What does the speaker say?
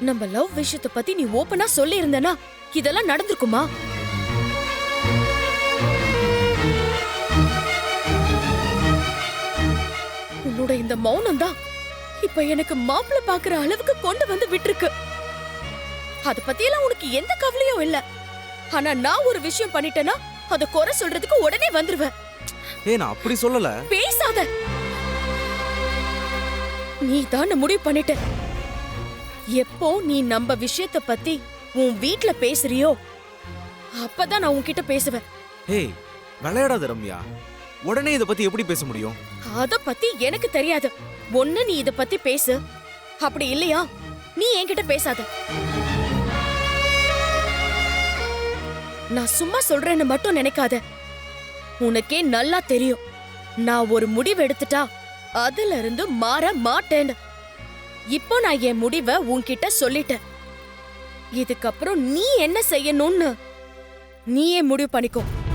நம்ம லவ் விஷயத்த பத்தி நீ ஓபனா சொல்லி இருந்தனா இதெல்லாம் நடந்திருக்குமா? உன்னோட இந்த மௌனம் தான் இப்ப எனக்கு மாப்பிள்ளை பாக்குற அளவுக்கு கொண்டு வந்து விட்டுருக்கு. அத பத்தியெல்லாம் உனக்கு எந்த கவலையும் இல்ல. ஆனா நான் ஒரு விஷயம் பண்ணிட்டேன்னா அத குறை சொல்றதுக்கு உடனே வந்துருவேன். ஏ நான் அப்படி சொல்லல. பேசாத. நீ தான் முடிவு பண்ணிட்ட. எப்போ நீ நம்ம விஷயத்த பத்தி உன் வீட்ல பேசுறியோ அப்பதான் நான் உன்கிட்ட பேசுவேன். ஏய் விளையாடாத ரம்யா. உடனே இதை பத்தி எப்படி பேச முடியும்? அத பத்தி எனக்கு தெரியாது. ஒண்ணு நீ இத பத்தி பேசு. அப்படி இல்லையா? நீ என்கிட்ட பேசாத. நான் சும்மா சொல்றேன்னு மட்டும் நினைக்காத. உனக்கே நல்லா தெரியும். நான் ஒரு முடிவு எடுத்துட்டா அதுல இருந்து மாற மாட்டேன்னு. இப்போ நான் என் முடிவை உன்கிட்ட சொல்லிட்டேன். இதுக்கப்புறம் நீ என்ன செய்யணும்னு? நீயே முடிவு பண்ணிக்கோ.